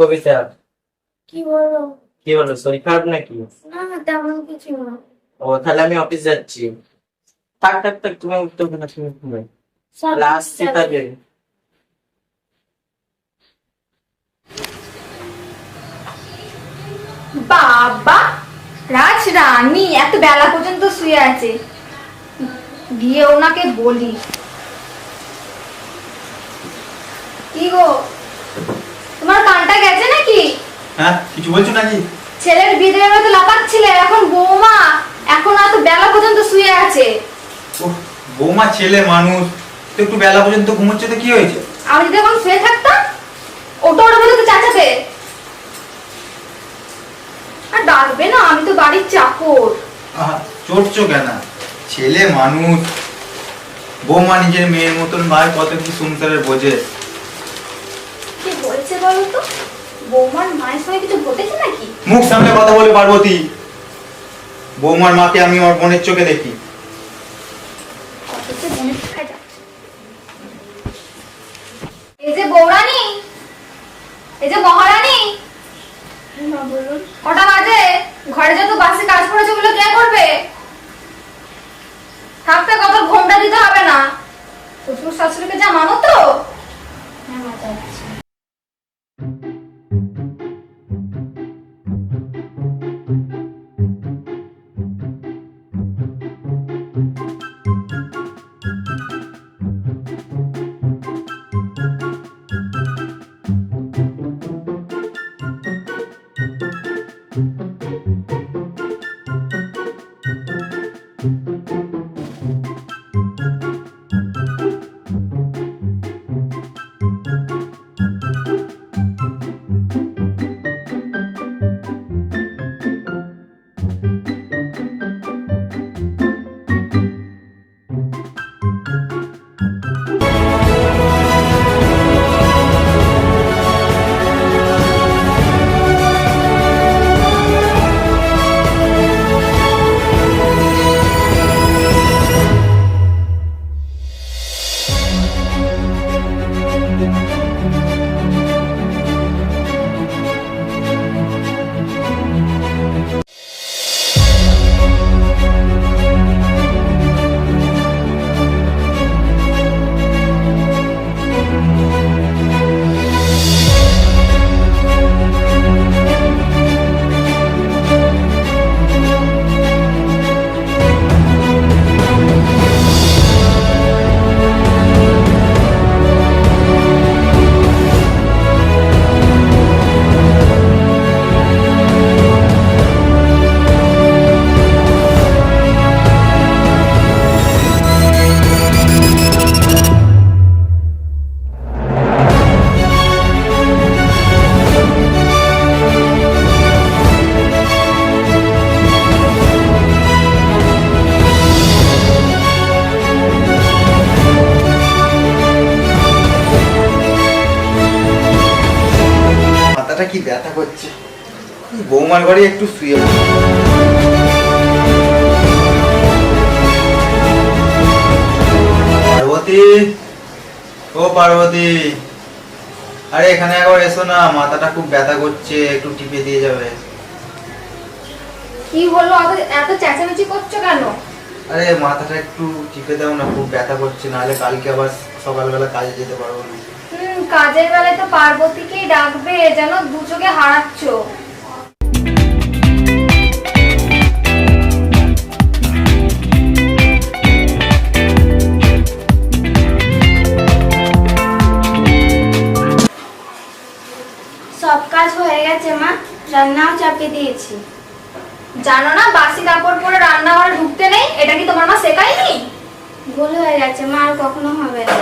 কবিতা। কি বলো? কি বলো শরীর খারাপ নাকি? না না তেমন কিছু না। ও তাহলে আমি অফিস যাচ্ছি। থাক থাক থাক তুমি উঠতে হবে না তুমি তাহলে আসছি তাহলে বাবা রাজ রানী এত বেলা পর্যন্ত শুয়ে আছে। গিয়ে ওনাকে বলি। কি গো তোমার কানটা গেছে নাকি হ্যাঁ কিছু বলছো নাকি? ছেলের বিয়ে দেবে তো লাপাচ্ছিলে এখন বৌমা এখন এত বেলা পর্যন্ত শুয়ে আছে। ওহ, বৌমা ছেলে মানুষ তো একটু বেলা পর্যন্ত ঘুমোচ্ছে তো কি হয়েছে? আমি যদি এখন শুয়ে থাকতাম ওটা ওটা বলে তো চাচাবে আর ডাকবে না আমি তো বাড়ির চাকর। আহা চড়ছো কেন? ছেলে মানুষ। বৌমা নিজের মেয়ের মতন ভাই কত কি সংসারের বোঝে। কি বলছে বলো তো? বৌমার মায়ের সঙ্গে কিছু ঘটেছে নাকি? মুখ সামনে কথা বলে পার্বতী। বৌমার মাকে আমি আমার বোনের চোখে দেখি? এই যে বৌরানী এই যে মহারানী। কটা বাজে? ঘরে যত বাসে কাজ করেছে ওগুলো কে করবে? থাকতে কত ঘোমটা দিতে? মাথাটা বৌমার ঘরে একটু শুয়ে। পার্বতী ও পার্বতী আরে এখানে একবার এসো না মাথাটা খুব ব্যথা করছে একটু টিপে দিয়ে যাবে। কি হলো? এত চেঁচামেচি করছ কেন? আরে মাথাটা একটু টিপে দাও না খুব ব্যথা করছে নাহলে কালকে আবার সকালবেলা কাজে যেতে পারব না। কাজের বেলায় তো পার্বতীকেই ডাকবে যেন দু চোখে হারাচ্ছ। রান্নাও চাপিয়ে দিয়েছি। জানো না, বাসি কাপড় পরে রান্নাঘরে ঢুকতে নেই? এটা কি তোমার মা শেখায়নি? ভুল হয়ে গেছে, মা আর কখনো হবে না।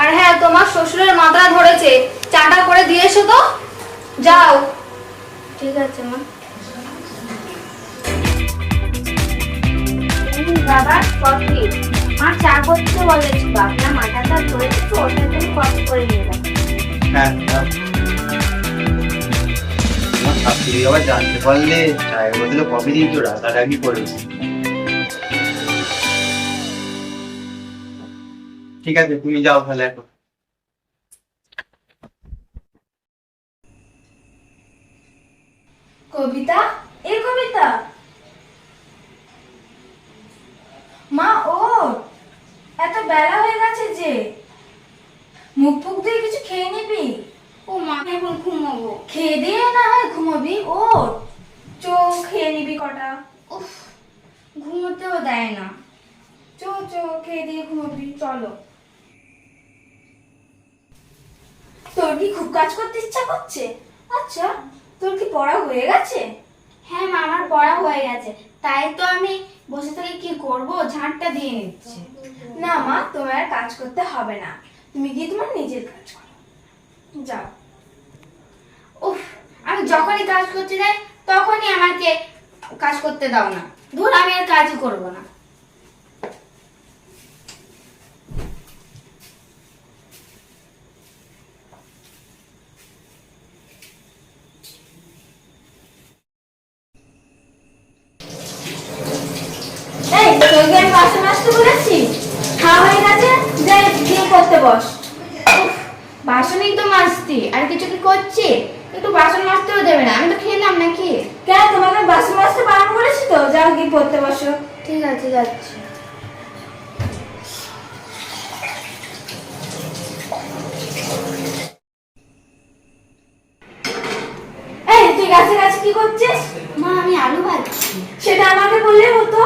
আর হ্যাঁ তোমার শ্বশুরের মাথা ধরেছে। চাটা করে দিয়ে এসো তো। যাও। ঠিক আছে, মা। বাবা, কফি। মা চা করতে বলেছিল আপনার মাথাটা ধরেছে তো ওটা তুমি কফি করে নিয়ে যাও। হ্যাঁ আমার আবার জানতে পারলে চায়ের বদলে কফি দিয়েছ রাগারাগি করবে ঠিক আছে, তুমি যাও তাহলে এখন। কবিতা? এ কবিতা? মা ও এত বেলা হয়ে গেছে যে। মুখ ফুক দিয়ে কিছু খেয়ে নিবি ও মা এখন ঘুমাবো খেয়ে দিয়ে না হয় ঘুমাবি? ও চোখ খেয়ে নিবি কটা। উফ। ঘুমোতেও দেয় না। চো চো খেয়ে দিয়ে ঘুমাবি চলো। তোর কি খুব কাজ করতে ইচ্ছা করছে? আচ্ছা তোর কি পড়া হয়ে গেছে? হ্যাঁ মা আমার পড়া হয়ে গেছে। তাই তো আমি বসে থেকে কি করব? ঝাঁটটা দিয়ে নিচ্ছি। না মা তোমার কাজ করতে হবে না। তুমি গিয়ে তোমার নিজের কাজ করো। যাও। উফ, আমি যখনই কাজ করতে যাই, তখনই আমাকে কাজ করতে দাও না। ধর, আমি আর কাজই করব না। করতে বস বাসনই তো মাজতি আর কিছু কি করছে একটু বাসন মাজতেও দেবে না আমি তো খেলাম নাকি? কেন তোমাকে বাসন মাজতে বারণ করেছি তো? যাও গিয়ে পড়তে বসো। ঠিক আছে যাচ্ছি। এই তুই গাছে গাছে কি করছিস? মা আমি আলু ভাজছি। সেটা আমাকে বললেই হতো।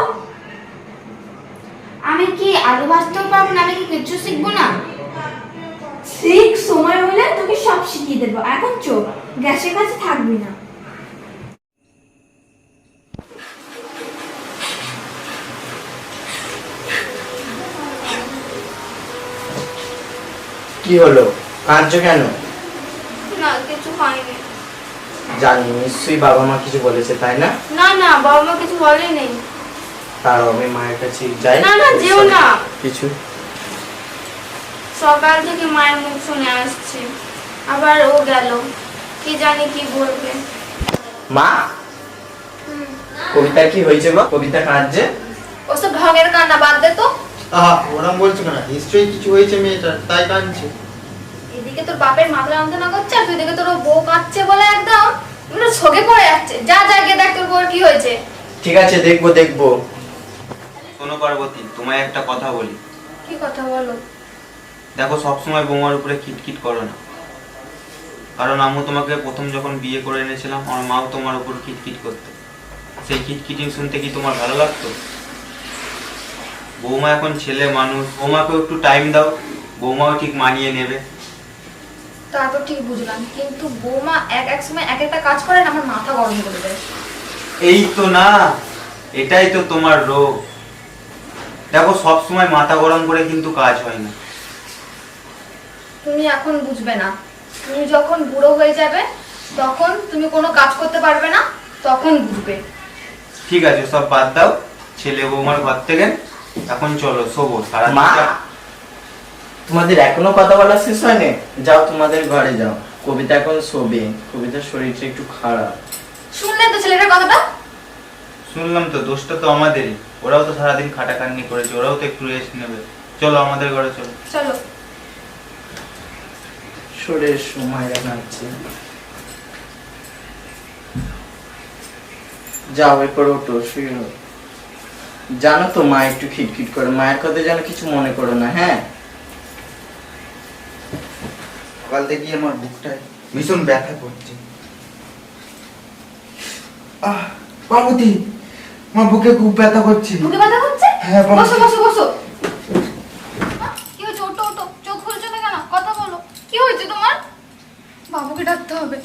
আমি কি আলু ভাজতেও পারব না? আমি কি কিচ্ছু শিখব না? ঠিক সময় হলে তোকে সব শিখিয়ে দেবো। এখন চোখ। গ্যাসের কাছে থাকবি না। কি হলো? কাঁদছো কেন? না কিছু হয়নি। জানি নিশ্চয়ই বাবা মা কিছু বলেছে তাই না? না না বাবা মা কিছু বলে নেই তার আমি মায়ের কাছে যাই। না, না, যেও না। কিছু? সকাল থেকে মায়ের মুখ শুনে আসছে। আবার ও গেল। কি জানি কি বলবে। মা? কবিতা কি হয়েছে গো কবিতা কাঁদছে ওসব ঢঙের কান্না বাদ দে তো। আহা ওরম বলছো কেন? নিশ্চয়ই কিছু হয়েছে মেয়েটার তাই কাঁদছে। এদিকে তোর বাপের মাথা যন্ত্রণা করছে আর তুই এদিকে তোর বউ কাঁদছে বলে একদম মানে ছকে পড়ে যাচ্ছে। যা যা গিয়ে দেখ তোর বউর কি হয়েছে। ঠিক আছে দেখব দেখব। শোনো পার্বতী তোমায় একটা কথা বলি। কি কথা বলো? দেখো সবসময় বৌমার উপরে কিটকিট করো না। কারণ আম্মু তোমাকে প্রথম যখন বিয়ে করে এনেছিলাম আমার মাও তোমার উপর কিটকিট করতো। সেই কিটকিটিং শুনতে কি তোমার ভালো লাগতো? বৌমা এখন ছেলে মানুষ বৌমাকেও একটু টাইম দাও বৌমাও ঠিক মানিয়ে নেবে। তা তো ঠিক বুঝলাম কিন্তু বৌমা এক এক সময় এক একটা কাজ করে না আমার মাথা গরম করে দেয়। এই তো না এটাই তো তোমার রোগ। দেখো সব সময় মাথা গরম করে কিন্তু কাজ হয় না। তুমি এখন বুঝবে না। তুমি যখন বুড়ো হয়ে যাবে তখন তুমি কোনো কাজ করতে পারবে না তখন বুঝবে ঠিক আছে সব বাদ দাও। ছেলে বৌমার ঘর থেকে এখন চলো শোবো সারা মা! তোমাদের এখনও কথা বলা শেষ হয়নি? যাও তোমাদের ঘরে যাও। কবিতা এখন শোবে। কবিতার শরীরটা একটু খারাপ। শুনলে তো ছেলেটার কথাটা? শুনলাম তো দোষটা তো আমাদেরই। ওরাও তো সারাদিন খাটাখাটনি করেছে ওরাও তো একটু রেস্ট নেবে। চলো আমাদের ঘরে চলো। চলো। শরীরের সময় দেখাচ্ছে যাও এরপর ওঠো শুয়ে জানো তো মা একটু খিটখিট করে। মায়ের কথা যেন কিছু মনে করো না হ্যাঁ? সকাল থেকে আমার বুকটায় ভীষণ ব্যথা করছে। আহ পার্বতী আমার বুকে খুব ব্যথা করছে। বুকে ব্যথা করছে? হ্যাঁ, বসো বসো বসো কি হয়েছে ওটো ওটো চোখ খুলছো না কেন কথা বলো কি হয়েছে তোমার ডাকতে হবে।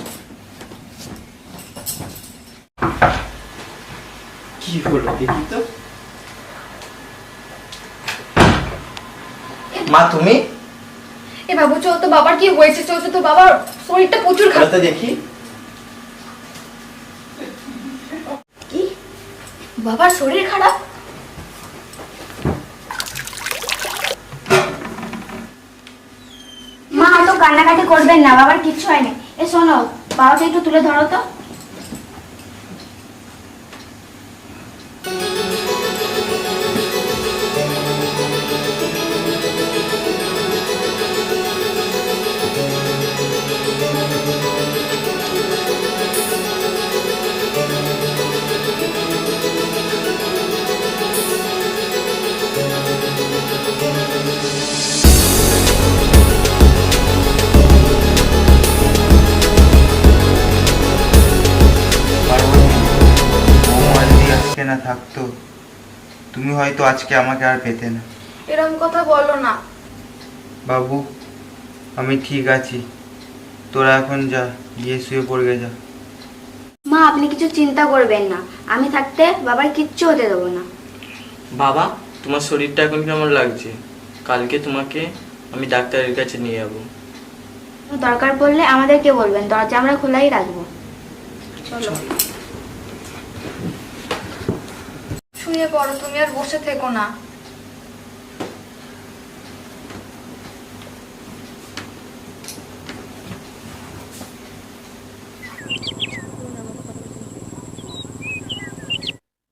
কি হলো দেখি তো। মা তুমি? এ বাবু চো তো বাবার কি হয়েছে? চো চো তো বাবার শরীরটা প্রচুর খারাপ। দেখি। কি? বাবার শরীর খারাপ? মা অত কান্নাকাটি করবেন না বাবার কিচ্ছু হয়নি। এ শোনো বাবাকে একটু তুলে ধরো তো। না থাকতো। তুমি হয়তো আজকে আমাকে আর পেতে না। এরকম কথা বলো না। বাবু আমি ঠিক আছি। তোরা এখন যা গিয়ে শুয়ে পড়বে যা। মা আপনি কিছু চিন্তা করবেন না। আমি থাকতে বাবার কিচ্ছু হতে দেবো না। বাবা তোমার শরীরটা এখন কেমন লাগছে? কালকে তোমাকে আমি ডাক্তারের কাছে নিয়ে যাব। দরকার পড়লে আমাদেরকে বলবেন। দরজা আমরা খোলাই রাখব। চলো। শুয়ে পড়ো তুমি আর বসে থেকো না।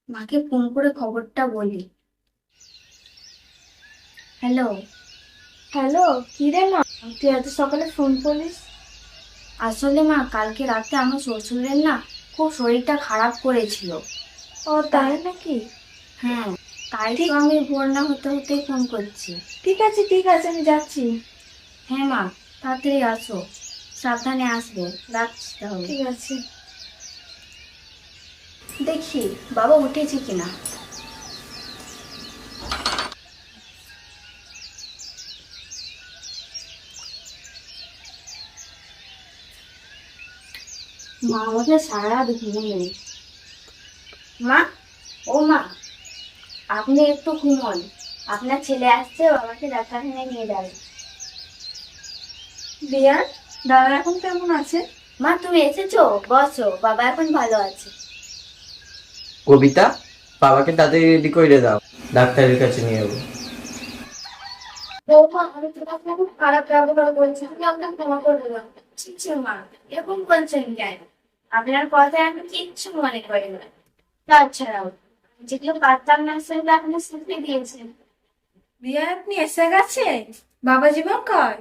মাকে ফোন করে খবরটা বলি। হ্যালো? হ্যালো কি রে মা? তুই এত সকালে ফোন করিস। আসলে মা কালকে রাতে আমার শ্বশুরের না খুব শরীরটা খারাপ করেছিল। ও তাই নাকি? হ্যাঁ তাই তো আমি ভোর না হতে হতে ফোন করছি। ঠিক আছে ঠিক আছে আমি যাচ্ছি। হ্যাঁ মা তাড়াতাড়ি আসো। সাবধানে আসবে রাখছি তাহলে। ঠিক আছে। দেখি বাবা উঠেছে কিনা। মা আমাকে সারা ঘুমোয় মা ও মা। আপনি একটু ঘুমোন। আপনার ছেলে আসছে বাবাকে ডাক্তারখানায় নিয়ে যাবে। বিয়ার দাদা এখন কেমন আছে? মা তুমি এসেছ? বসো বাবা এখন ভালো আছে। কবিতা বাবাকে তাড়াতাড়ি রেডি করে দাও। ডাক্তারের কাছে নিয়ে যাব। বৌমা আমি সাথে খুব খারাপ ব্যবহার করেছি। তুমি আমাকে ক্ষমা করে দাও। কিচ্ছু মা এরকম করছেন কেন? আপনার কথায় আমি কিচ্ছু মনে করি না। তাছাড়াও যেগুলো পারতাম না সেগুলো আপনি শিখে দিয়েছেন। বিয়া আপনি এসে গেছে? বাবা জীবন কয়?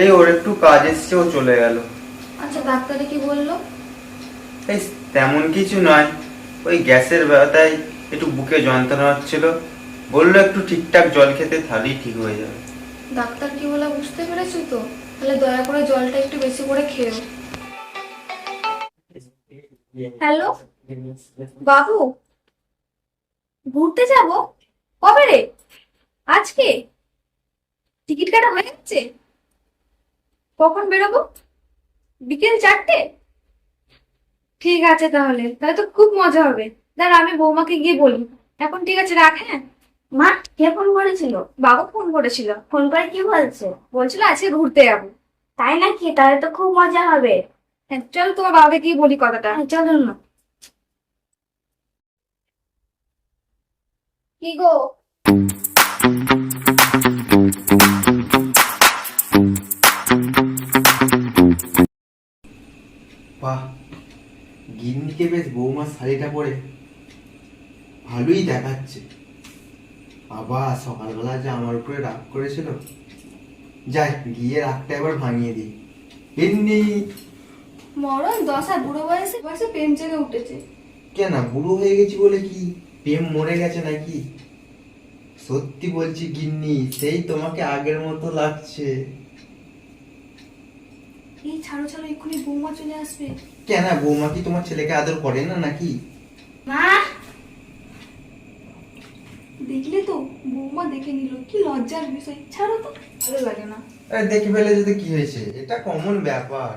এই ওর একটু কাজ এসছে ও চলে গেল। আচ্ছা ডাক্তারে কি বলল? এই তেমন কিছু নয়। ওই গ্যাসের ব্যথায় একটু বুকে যন্ত্রণা হচ্ছিল। বলল একটু ঠিকঠাক জল খেতে তাহলেই ঠিক হয়ে যাবে। ডাক্তার কি বলে বুঝতে পেরেছ তো? তাহলে দয়া করে জলটা একটু বেশি করে খেও হ্যালো? বাবু? ঘুরতে যাব? কবে রে? আজকে? টিকিট কাটা হয়ে গেছে? কখন বেরোবো? বিকেল চারটে? ঠিক আছে তাহলে তাহলে তো খুব মজা হবে। দাঁড়া আমি বৌমাকে গিয়ে বলি। এখন ঠিক আছে রাখ হ্যাঁ? মা কে ফোন করেছিল? বাবা ফোন করেছিল। ফোন করে কি বলছে? বলছিল আজকে ঘুরতে যাব। তাই নাকি? তাহলে তো খুব মজা হবে। হ্যাঁ চল তোমার বাবাকে গিয়ে বলি কথাটা। হ্যাঁ, চলুন না কি গো? বাহ গিন্নিকে বেশ বৌমার শাড়িটা পরে ভালোই দেখাচ্ছে। আবার সকালবেলা যে আমার উপরে রাগ করেছিল যাই গিয়ে রাগটা একবার ভাঙিয়ে দিই। গিন্নি! মরণ দশা বুড়ো বয়সে বয়সে প্রেম জেগে উঠেছে। কেন বুড়ো হয়ে গেছি বলে কি? প্রেম মরে গেছে নাকি? সত্যি বলছি গিন্নি সেই তোমাকে আগের মতো লাগছে। এই ছাড়ো ছাড়ো এক্ষুনি বৌমা চলে আসবে। কেন বৌমা কি তোমার ছেলেকে আদর করে না নাকি? মা! দেখলে তো বৌমা দেখে নিল কি লজ্জার বিষয়। ছাড়ো তো ভালো লাগে না। আরে দেখে ফেলে যদি কি হয়েছে এটা কমন ব্যাপার।